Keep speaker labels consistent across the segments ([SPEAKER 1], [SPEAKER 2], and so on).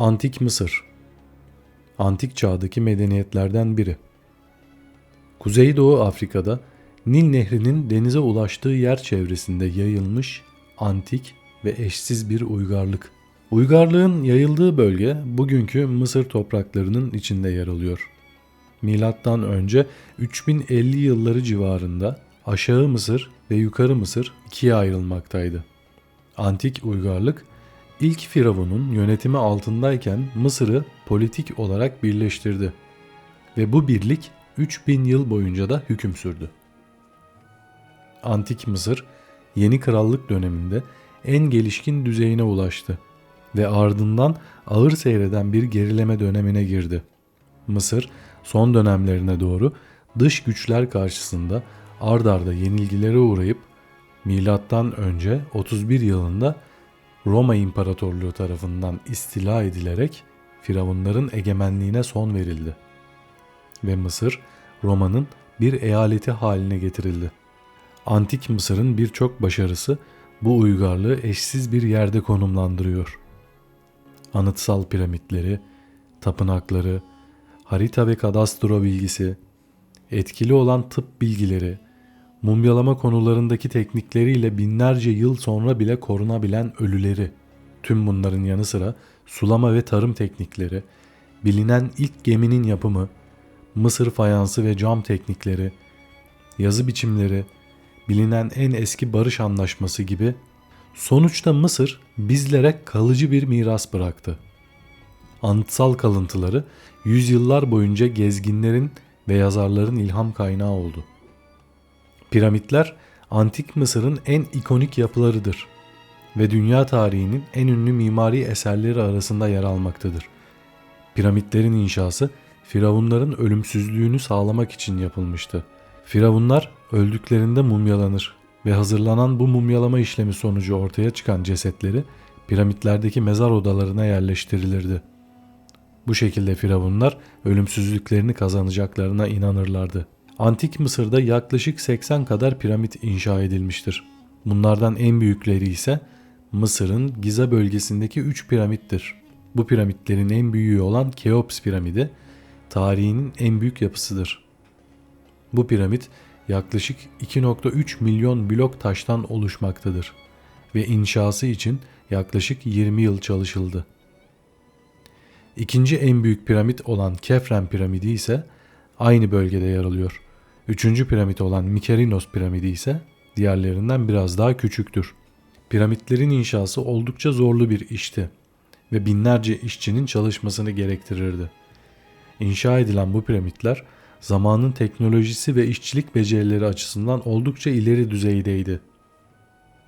[SPEAKER 1] Antik Mısır Antik çağdaki medeniyetlerden biri. Kuzeydoğu Afrika'da Nil Nehri'nin denize ulaştığı yer çevresinde yayılmış antik ve eşsiz bir uygarlık. Uygarlığın yayıldığı bölge bugünkü Mısır topraklarının içinde yer alıyor. Milattan önce 3050 yılları civarında Aşağı Mısır ve Yukarı Mısır ikiye ayrılmaktaydı. Antik uygarlık ilk firavunun yönetimi altındayken Mısır'ı politik olarak birleştirdi ve bu birlik 3000 yıl boyunca da hüküm sürdü. Antik Mısır yeni krallık döneminde en gelişkin düzeyine ulaştı ve ardından ağır seyreden bir gerileme dönemine girdi. Mısır son dönemlerine doğru dış güçler karşısında ard arda yenilgilere uğrayıp milattan önce 31 yılında Roma İmparatorluğu tarafından istila edilerek Firavunların egemenliğine son verildi ve Mısır Roma'nın bir eyaleti haline getirildi. Antik Mısır'ın birçok başarısı bu uygarlığı eşsiz bir yerde konumlandırıyor. Anıtsal piramitleri, tapınakları, harita ve kadastro bilgisi, etkili olan tıp bilgileri, mumyalama konularındaki teknikleriyle binlerce yıl sonra bile korunabilen ölüleri, tüm bunların yanı sıra sulama ve tarım teknikleri, bilinen ilk geminin yapımı, Mısır fayansı ve cam teknikleri, yazı biçimleri, bilinen en eski barış anlaşması gibi sonuçta Mısır bizlere kalıcı bir miras bıraktı. Anıtsal kalıntıları yüzyıllar boyunca gezginlerin ve yazarların ilham kaynağı oldu. Piramitler antik Mısır'ın en ikonik yapılarıdır ve dünya tarihinin en ünlü mimari eserleri arasında yer almaktadır. Piramitlerin inşası firavunların ölümsüzlüğünü sağlamak için yapılmıştı. Firavunlar öldüklerinde mumyalanır ve hazırlanan bu mumyalama işlemi sonucu ortaya çıkan cesetleri piramitlerdeki mezar odalarına yerleştirilirdi. Bu şekilde firavunlar ölümsüzlüklerini kazanacaklarına inanırlardı. Antik Mısır'da yaklaşık 80 kadar piramit inşa edilmiştir. Bunlardan en büyükleri ise Mısır'ın Giza bölgesindeki 3 piramittir. Bu piramitlerin en büyüğü olan Keops piramidi tarihinin en büyük yapısıdır. Bu piramit yaklaşık 2.3 milyon blok taştan oluşmaktadır ve inşası için yaklaşık 20 yıl çalışıldı. İkinci en büyük piramit olan Kefren piramidi ise aynı bölgede yer alıyor. Üçüncü piramit olan Mikerinos piramidi ise diğerlerinden biraz daha küçüktür. Piramitlerin inşası oldukça zorlu bir işti ve binlerce işçinin çalışmasını gerektirirdi. İnşa edilen bu piramitler zamanın teknolojisi ve işçilik becerileri açısından oldukça ileri düzeydeydi.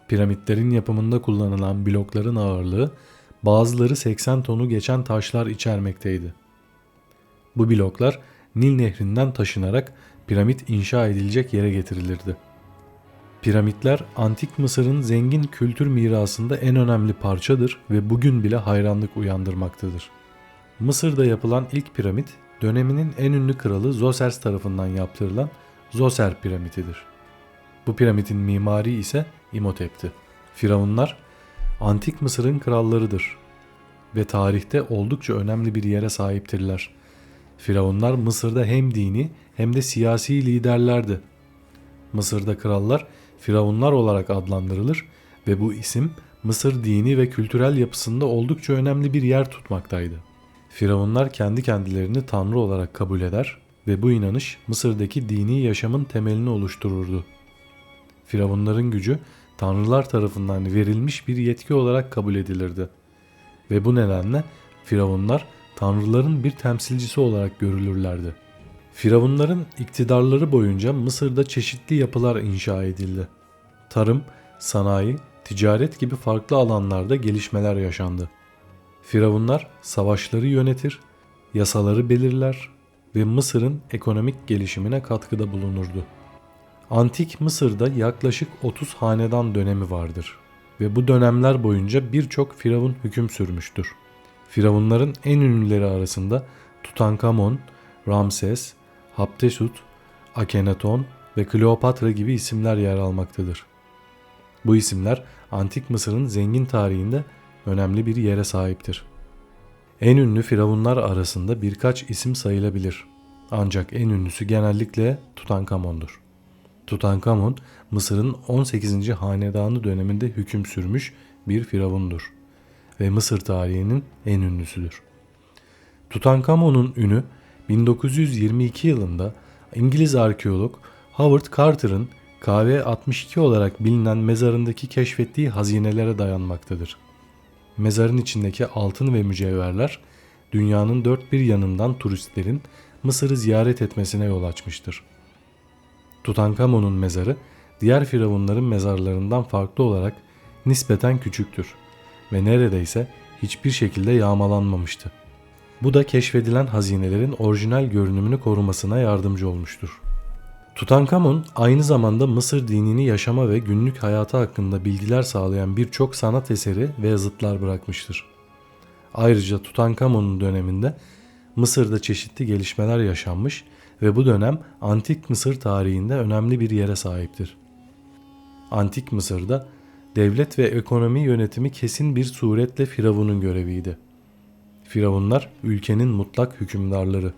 [SPEAKER 1] Piramitlerin yapımında kullanılan blokların ağırlığı bazıları 80 tonu geçen taşlar içermekteydi. Bu bloklar Nil nehrinden taşınarak piramit inşa edilecek yere getirilirdi. Piramitler antik Mısır'ın zengin kültür mirasında en önemli parçadır ve bugün bile hayranlık uyandırmaktadır. Mısır'da yapılan ilk piramit döneminin en ünlü kralı Zosers tarafından yaptırılan Zoser piramitidir. Bu piramidin mimari ise İmhotep'ti. Firavunlar antik Mısır'ın krallarıdır ve tarihte oldukça önemli bir yere sahiptirler. Firavunlar Mısır'da hem dini hem de siyasi liderlerdi. Mısır'da krallar firavunlar olarak adlandırılır ve bu isim Mısır dini ve kültürel yapısında oldukça önemli bir yer tutmaktaydı. Firavunlar kendi kendilerini tanrı olarak kabul eder ve bu inanış Mısır'daki dini yaşamın temelini oluştururdu. Firavunların gücü tanrılar tarafından verilmiş bir yetki olarak kabul edilirdi. Ve bu nedenle firavunlar tanrıların bir temsilcisi olarak görülürlerdi. Firavunların iktidarları boyunca Mısır'da çeşitli yapılar inşa edildi. Tarım, sanayi, ticaret gibi farklı alanlarda gelişmeler yaşandı. Firavunlar savaşları yönetir, yasaları belirler ve Mısır'ın ekonomik gelişimine katkıda bulunurdu. Antik Mısır'da yaklaşık 30 hanedan dönemi vardır ve bu dönemler boyunca birçok firavun hüküm sürmüştür. Firavunların en ünlüleri arasında Tutankamon, Ramses, Haptesut, Akhenaton ve Kleopatra gibi isimler yer almaktadır. Bu isimler Antik Mısır'ın zengin tarihinde önemli bir yere sahiptir. En ünlü firavunlar arasında birkaç isim sayılabilir. Ancak en ünlüsü genellikle Tutankamon'dur. Tutankamon, Mısır'ın 18. hanedanı döneminde hüküm sürmüş bir firavundur ve Mısır tarihinin en ünlüsüdür. Tutankamon'un ünü 1922 yılında İngiliz arkeolog Howard Carter'ın KV-62 olarak bilinen mezarındaki keşfettiği hazinelere dayanmaktadır. Mezarın içindeki altın ve mücevherler dünyanın dört bir yanından turistlerin Mısır'ı ziyaret etmesine yol açmıştır. Tutankamon'un mezarı diğer firavunların mezarlarından farklı olarak nispeten küçüktür ve neredeyse hiçbir şekilde yağmalanmamıştı. Bu da keşfedilen hazinelerin orijinal görünümünü korumasına yardımcı olmuştur. Tutankamon aynı zamanda Mısır dinini yaşama ve günlük hayatı hakkında bilgiler sağlayan birçok sanat eseri ve yazıtlar bırakmıştır. Ayrıca Tutankamon'un döneminde Mısır'da çeşitli gelişmeler yaşanmış ve bu dönem Antik Mısır tarihinde önemli bir yere sahiptir. Antik Mısır'da devlet ve ekonomi yönetimi kesin bir suretle Firavun'un göreviydi. Firavunlar ülkenin mutlak hükümdarları.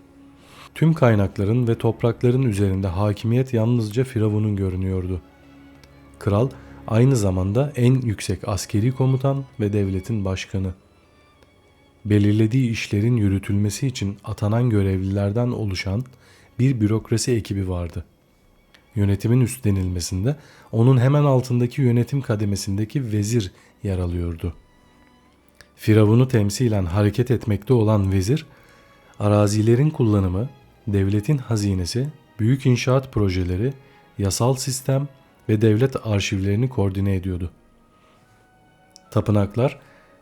[SPEAKER 1] Tüm kaynakların ve toprakların üzerinde hakimiyet yalnızca Firavun'un görünüyordu. Kral aynı zamanda en yüksek askeri komutan ve devletin başkanı. Belirlediği işlerin yürütülmesi için atanan görevlilerden oluşan bir bürokrasi ekibi vardı. Yönetimin üstlenilmesinde onun hemen altındaki yönetim kademesindeki vezir yer alıyordu. Firavun'u temsilen hareket etmekte olan vezir, arazilerin kullanımı, devletin hazinesi, büyük inşaat projeleri, yasal sistem ve devlet arşivlerini koordine ediyordu. Tapınaklar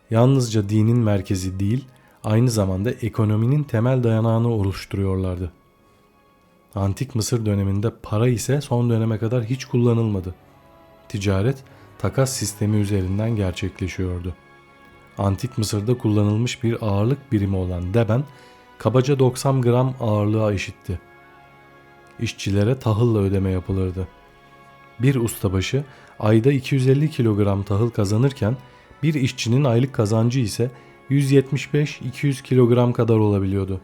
[SPEAKER 1] yalnızca dinin merkezi değil, aynı zamanda ekonominin temel dayanağını oluşturuyorlardı. Antik Mısır döneminde para ise son döneme kadar hiç kullanılmadı. Ticaret takas sistemi üzerinden gerçekleşiyordu. Antik Mısır'da kullanılmış bir ağırlık birimi olan deben kabaca 90 gram ağırlığa eşitti. İşçilere tahılla ödeme yapılırdı. Bir ustabaşı ayda 250 kilogram tahıl kazanırken bir işçinin aylık kazancı ise 175-200 kilogram kadar olabiliyordu.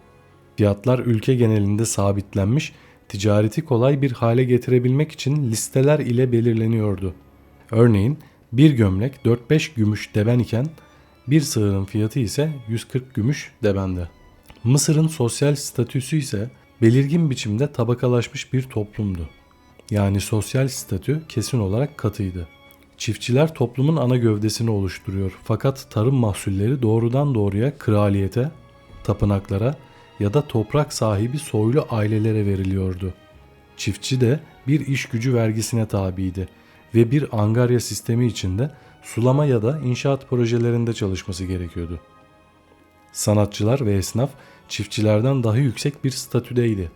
[SPEAKER 1] Fiyatlar ülke genelinde sabitlenmiş, ticareti kolay bir hale getirebilmek için listeler ile belirleniyordu. Örneğin bir gömlek 4-5 gümüş deben iken bir sığırın fiyatı ise 140 gümüş debende. Mısır'ın sosyal statüsü ise belirgin biçimde tabakalaşmış bir toplumdu. Yani sosyal statü kesin olarak katıydı. Çiftçiler toplumun ana gövdesini oluşturuyor fakat tarım mahsulleri doğrudan doğruya kraliyete, tapınaklara ya da toprak sahibi soylu ailelere veriliyordu. Çiftçi de bir iş gücü vergisine tabiydi ve bir angarya sistemi içinde sulama ya da inşaat projelerinde çalışması gerekiyordu. Sanatçılar ve esnaf çiftçilerden daha yüksek bir statüdeydi.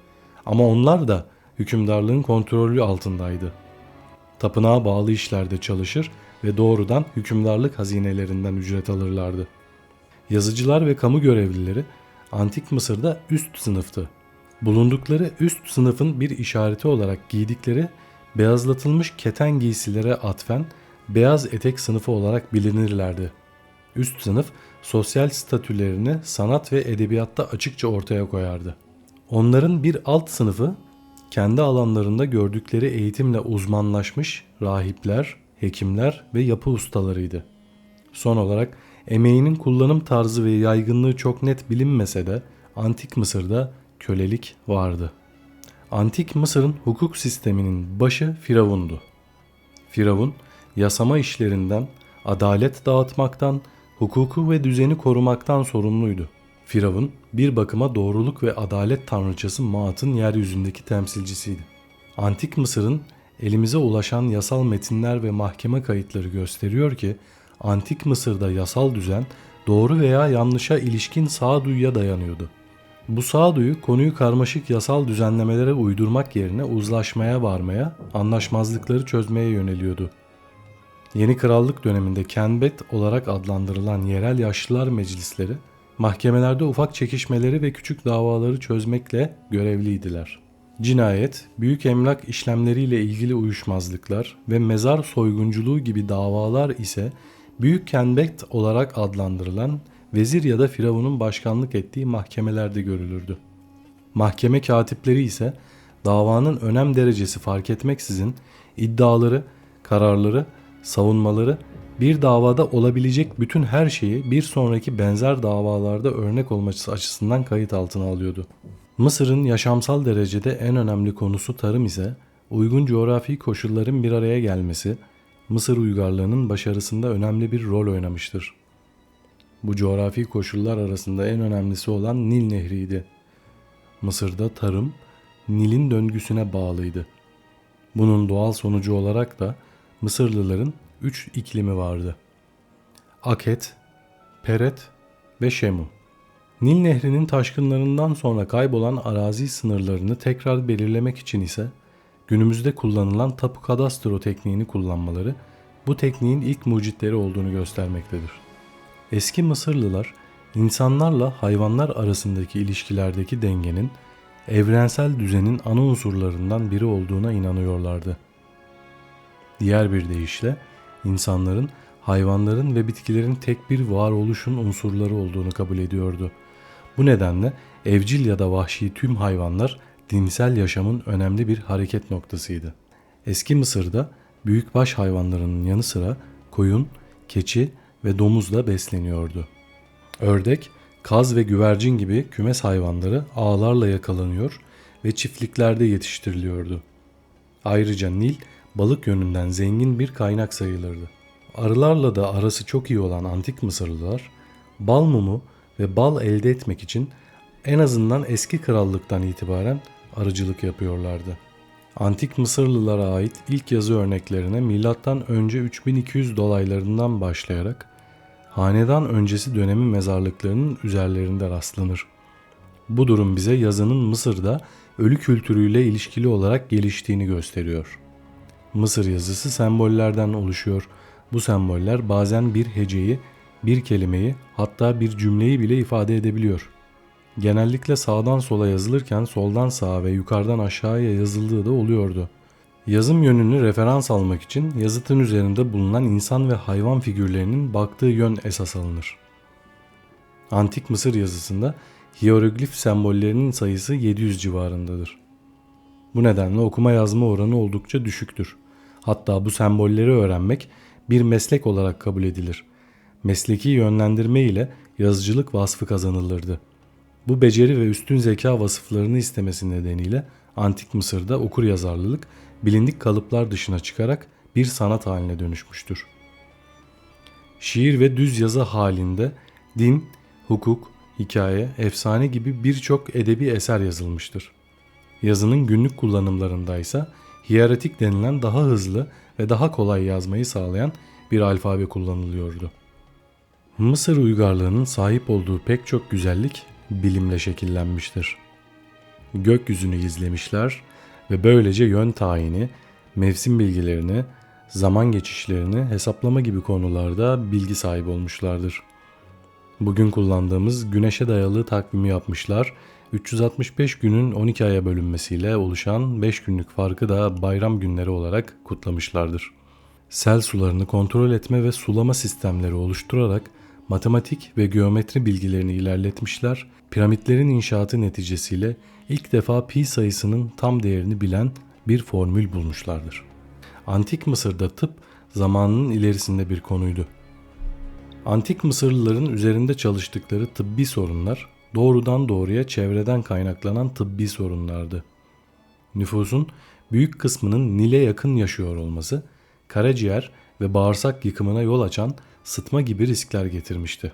[SPEAKER 1] Ama onlar da hükümdarlığın kontrolü altındaydı. Tapınağa bağlı işlerde çalışır ve doğrudan hükümdarlık hazinelerinden ücret alırlardı. Yazıcılar ve kamu görevlileri Antik Mısır'da üst sınıftı. Bulundukları üst sınıfın bir işareti olarak giydikleri beyazlatılmış keten giysilere atfen beyaz etek sınıfı olarak bilinirlerdi. Üst sınıf sosyal statülerini sanat ve edebiyatta açıkça ortaya koyardı. Onların bir alt sınıfı kendi alanlarında gördükleri eğitimle uzmanlaşmış rahipler, hekimler ve yapı ustalarıydı. Son olarak emeğinin kullanım tarzı ve yaygınlığı çok net bilinmese de Antik Mısır'da kölelik vardı. Antik Mısır'ın hukuk sisteminin başı Firavundu. Firavun, yasama işlerinden, adalet dağıtmaktan, hukuku ve düzeni korumaktan sorumluydu. Firavun bir bakıma doğruluk ve adalet tanrıçası Maat'ın yeryüzündeki temsilcisiydi. Antik Mısır'ın elimize ulaşan yasal metinler ve mahkeme kayıtları gösteriyor ki Antik Mısır'da yasal düzen doğru veya yanlışa ilişkin sağduyuya dayanıyordu. Bu sağduyu konuyu karmaşık yasal düzenlemelere uydurmak yerine uzlaşmaya varmaya, anlaşmazlıkları çözmeye yöneliyordu. Yeni krallık döneminde Kenbet olarak adlandırılan yerel yaşlılar meclisleri mahkemelerde ufak çekişmeleri ve küçük davaları çözmekle görevliydiler. Cinayet, büyük emlak işlemleriyle ilgili uyuşmazlıklar ve mezar soygunculuğu gibi davalar ise Büyük Kenbet olarak adlandırılan vezir ya da firavunun başkanlık ettiği mahkemelerde görülürdü. Mahkeme katipleri ise davanın önem derecesi fark etmeksizin iddiaları, kararları, savunmaları bir davada olabilecek bütün her şeyi bir sonraki benzer davalarda örnek olması açısından kayıt altına alıyordu. Mısır'ın yaşamsal derecede en önemli konusu tarım ise uygun coğrafi koşulların bir araya gelmesi Mısır uygarlığının başarısında önemli bir rol oynamıştır. Bu coğrafi koşullar arasında en önemlisi olan Nil Nehri'ydi. Mısır'da tarım Nil'in döngüsüne bağlıydı. Bunun doğal sonucu olarak da Mısırlıların üç iklimi vardı. Aket, Peret ve Şemu. Nil Nehri'nin taşkınlarından sonra kaybolan arazi sınırlarını tekrar belirlemek için ise günümüzde kullanılan tapu kadastro tekniğini kullanmaları bu tekniğin ilk mucitleri olduğunu göstermektedir. Eski Mısırlılar insanlarla hayvanlar arasındaki ilişkilerdeki dengenin evrensel düzenin ana unsurlarından biri olduğuna inanıyorlardı. Diğer bir deyişle insanların, hayvanların ve bitkilerin tek bir varoluşun unsurları olduğunu kabul ediyordu. Bu nedenle evcil ya da vahşi tüm hayvanlar dinsel yaşamın önemli bir hareket noktasıydı. Eski Mısır'da büyükbaş hayvanlarının yanı sıra koyun, keçi ve domuzla besleniyordu. Ördek, kaz ve güvercin gibi kümes hayvanları ağlarla yakalanıyor ve çiftliklerde yetiştiriliyordu. Ayrıca Nil balık yönünden zengin bir kaynak sayılırdı. Arılarla da arası çok iyi olan antik Mısırlılar bal mumu ve bal elde etmek için en azından eski krallıktan itibaren arıcılık yapıyorlardı. Antik Mısırlılara ait ilk yazı örneklerine milattan önce 3200 dolaylarından başlayarak hanedan öncesi dönemi mezarlıklarının üzerlerinde rastlanır. Bu durum bize yazının Mısır'da ölü kültürüyle ilişkili olarak geliştiğini gösteriyor. Mısır yazısı sembollerden oluşuyor. Bu semboller bazen bir heceyi, bir kelimeyi hatta bir cümleyi bile ifade edebiliyor. Genellikle sağdan sola yazılırken soldan sağa ve yukarıdan aşağıya yazıldığı da oluyordu. Yazım yönünü referans almak için yazıtın üzerinde bulunan insan ve hayvan figürlerinin baktığı yön esas alınır. Antik Mısır yazısında hieroglif sembollerinin sayısı 700 civarındadır. Bu nedenle okuma yazma oranı oldukça düşüktür. Hatta bu sembolleri öğrenmek bir meslek olarak kabul edilir. Mesleki yönlendirme ile yazıcılık vasfı kazanılırdı. Bu beceri ve üstün zeka vasıflarını istemesi nedeniyle Antik Mısır'da okur yazarlılık bilindik kalıplar dışına çıkarak bir sanat haline dönüşmüştür. Şiir ve düz yazı halinde din, hukuk, hikaye, efsane gibi birçok edebi eser yazılmıştır. Yazının günlük kullanımlarındaysa hiyeretik denilen daha hızlı ve daha kolay yazmayı sağlayan bir alfabe kullanılıyordu. Mısır uygarlığının sahip olduğu pek çok güzellik bilimle şekillenmiştir. Gökyüzünü izlemişler ve böylece yön tayini, mevsim bilgilerini, zaman geçişlerini hesaplama gibi konularda bilgi sahibi olmuşlardır. Bugün kullandığımız güneşe dayalı takvimi yapmışlar. 365 günün 12 aya bölünmesiyle oluşan 5 günlük farkı da bayram günleri olarak kutlamışlardır. Sel sularını kontrol etme ve sulama sistemleri oluşturarak matematik ve geometri bilgilerini ilerletmişler. Piramitlerin inşaatı neticesiyle ilk defa pi sayısının tam değerini bilen bir formül bulmuşlardır. Antik Mısır'da tıp zamanının ilerisinde bir konuydu. Antik Mısırlıların üzerinde çalıştıkları tıbbi sorunlar doğrudan doğruya çevreden kaynaklanan tıbbi sorunlardı. Nüfusun büyük kısmının Nil'e yakın yaşıyor olması, karaciğer ve bağırsak yıkımına yol açan sıtma gibi riskler getirmişti.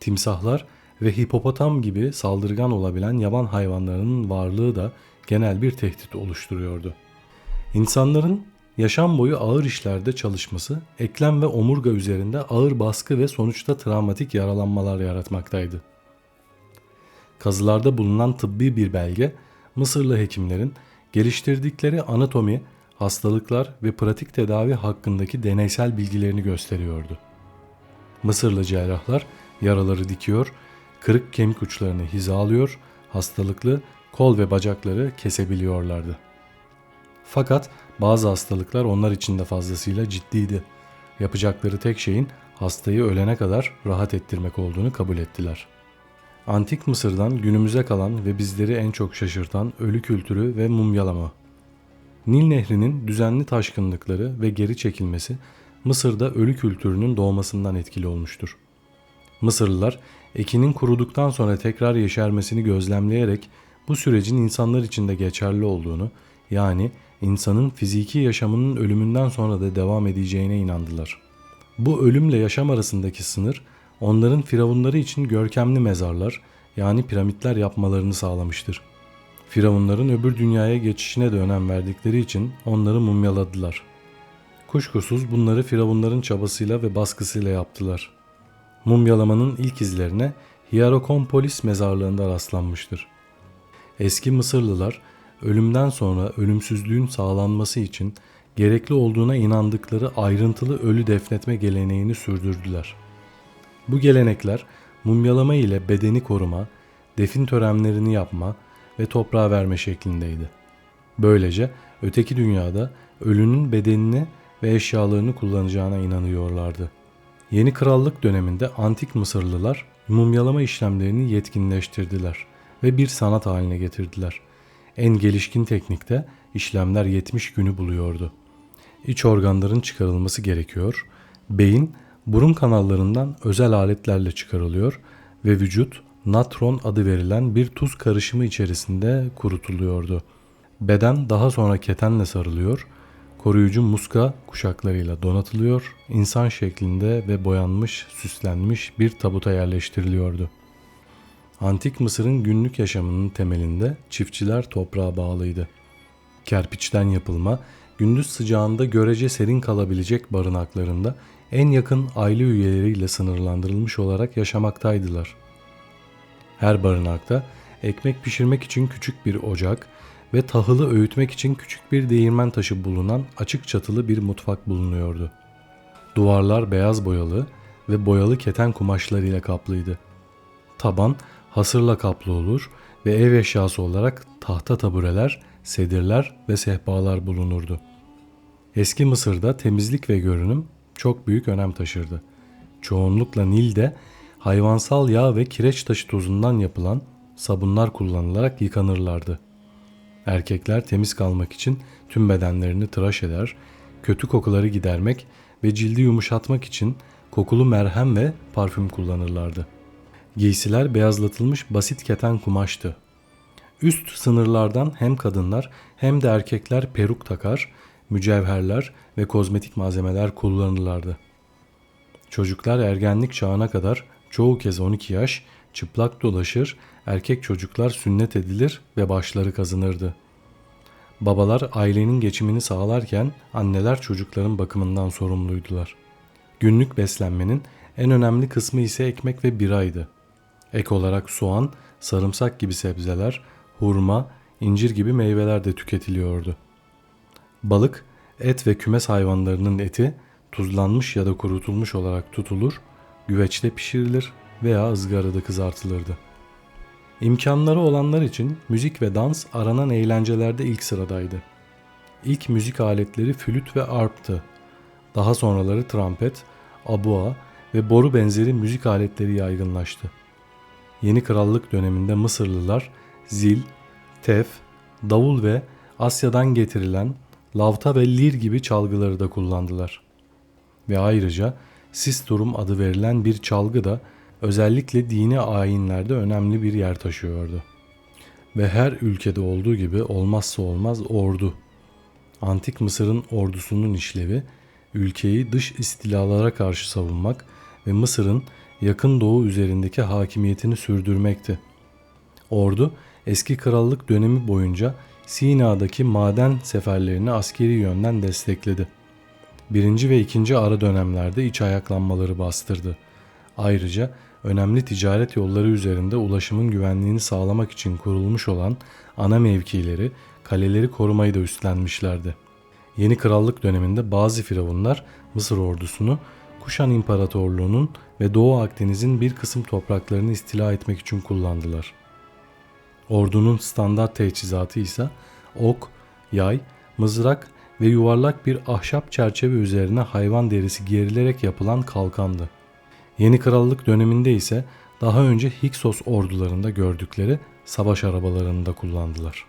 [SPEAKER 1] Timsahlar ve hipopotam gibi saldırgan olabilen yaban hayvanlarının varlığı da genel bir tehdit oluşturuyordu. İnsanların yaşam boyu ağır işlerde çalışması, eklem ve omurga üzerinde ağır baskı ve sonuçta travmatik yaralanmalar yaratmaktaydı. Kazılarda bulunan tıbbi bir belge, Mısırlı hekimlerin geliştirdikleri anatomi, hastalıklar ve pratik tedavi hakkındaki deneysel bilgilerini gösteriyordu. Mısırlı cerrahlar yaraları dikiyor, kırık kemik uçlarını hizalıyor, hastalıklı kol ve bacakları kesebiliyorlardı. Fakat bazı hastalıklar onlar için de fazlasıyla ciddiydi. Yapacakları tek şeyin hastayı ölene kadar rahat ettirmek olduğunu kabul ettiler. Antik Mısır'dan günümüze kalan ve bizleri en çok şaşırtan ölü kültürü ve mumyalama. Nil Nehri'nin düzenli taşkınlıkları ve geri çekilmesi Mısır'da ölü kültürünün doğmasından etkili olmuştur. Mısırlılar ekinin kuruduktan sonra tekrar yeşermesini gözlemleyerek bu sürecin insanlar için de geçerli olduğunu yani insanın fiziki yaşamının ölümünden sonra da devam edeceğine inandılar. Bu ölümle yaşam arasındaki sınır onların firavunları için görkemli mezarlar yani piramitler yapmalarını sağlamıştır. Firavunların öbür dünyaya geçişine de önem verdikleri için onları mumyaladılar. Kuşkusuz bunları firavunların çabasıyla ve baskısıyla yaptılar. Mumyalamanın ilk izlerine Hierakonpolis mezarlığında rastlanmıştır. Eski Mısırlılar ölümden sonra ölümsüzlüğün sağlanması için gerekli olduğuna inandıkları ayrıntılı ölü defnetme geleneğini sürdürdüler. Bu gelenekler mumyalama ile bedeni koruma, defin törenlerini yapma ve toprağa verme şeklindeydi. Böylece öteki dünyada ölünün bedenini ve eşyalarını kullanacağına inanıyorlardı. Yeni krallık döneminde antik Mısırlılar mumyalama işlemlerini yetkinleştirdiler ve bir sanat haline getirdiler. En gelişkin teknikte işlemler 70 günü buluyordu. İç organların çıkarılması gerekiyor. Beyin burun kanallarından özel aletlerle çıkarılıyor ve vücut natron adı verilen bir tuz karışımı içerisinde kurutuluyordu. Beden daha sonra ketenle sarılıyor, koruyucu muska kuşaklarıyla donatılıyor, insan şeklinde ve boyanmış, süslenmiş bir tabuta yerleştiriliyordu. Antik Mısır'ın günlük yaşamının temelinde çiftçiler toprağa bağlıydı. Kerpiçten yapılma, gündüz sıcağında görece serin kalabilecek barınaklarında en yakın aile üyeleriyle sınırlandırılmış olarak yaşamaktaydılar. Her barınakta ekmek pişirmek için küçük bir ocak ve tahılı öğütmek için küçük bir değirmen taşı bulunan açık çatılı bir mutfak bulunuyordu. Duvarlar beyaz boyalı ve boyalı keten kumaşlarıyla kaplıydı. Taban hasırla kaplı olur ve ev eşyası olarak tahta tabureler, sedirler ve sehpalar bulunurdu. Eski Mısır'da temizlik ve görünüm çok büyük önem taşırdı. Çoğunlukla Nil'de hayvansal yağ ve kireç taşı tozundan yapılan sabunlar kullanılarak yıkanırlardı. Erkekler temiz kalmak için tüm bedenlerini tıraş eder, kötü kokuları gidermek ve cildi yumuşatmak için kokulu merhem ve parfüm kullanırlardı. Giysiler beyazlatılmış basit keten kumaştı. Üst sınırlardan hem kadınlar hem de erkekler peruk takar, mücevherler ve kozmetik malzemeler kullanırlardı. Çocuklar ergenlik çağına kadar çoğu kez 12 yaş çıplak dolaşır, erkek çocuklar sünnet edilir ve başları kazınırdı. Babalar ailenin geçimini sağlarken anneler çocukların bakımından sorumluydular. Günlük beslenmenin en önemli kısmı ise ekmek ve biraydı. Ek olarak soğan, sarımsak gibi sebzeler, hurma, incir gibi meyveler de tüketiliyordu. Balık, et ve kümes hayvanlarının eti tuzlanmış ya da kurutulmuş olarak tutulur, güveçte pişirilir veya ızgarada kızartılırdı. İmkanları olanlar için müzik ve dans aranan eğlencelerde ilk sıradaydı. İlk müzik aletleri flüt ve arptı. Daha sonraları trompet, abua ve boru benzeri müzik aletleri yaygınlaştı. Yeni krallık döneminde Mısırlılar zil, tef, davul ve Asya'dan getirilen lavta ve lir gibi çalgıları da kullandılar. Ve ayrıca sisturum adı verilen bir çalgı da özellikle dini ayinlerde önemli bir yer taşıyordu. Ve her ülkede olduğu gibi olmazsa olmaz ordu. Antik Mısır'ın ordusunun işlevi ülkeyi dış istilalara karşı savunmak ve Mısır'ın yakın doğu üzerindeki hakimiyetini sürdürmekti. Ordu eski krallık dönemi boyunca Sina'daki maden seferlerini askeri yönden destekledi. Birinci ve ikinci ara dönemlerde iç ayaklanmaları bastırdı. Ayrıca önemli ticaret yolları üzerinde ulaşımın güvenliğini sağlamak için kurulmuş olan ana mevkileri, kaleleri korumayı da üstlenmişlerdi. Yeni krallık döneminde bazı firavunlar Mısır ordusunu Kuşan İmparatorluğu'nun ve Doğu Akdeniz'in bir kısım topraklarını istila etmek için kullandılar. Ordunun standart teçhizatı ise ok, yay, mızrak ve yuvarlak bir ahşap çerçeve üzerine hayvan derisi gerilerek yapılan kalkandı. Yeni krallık döneminde ise daha önce Hyksos ordularında gördükleri savaş arabalarını da kullandılar.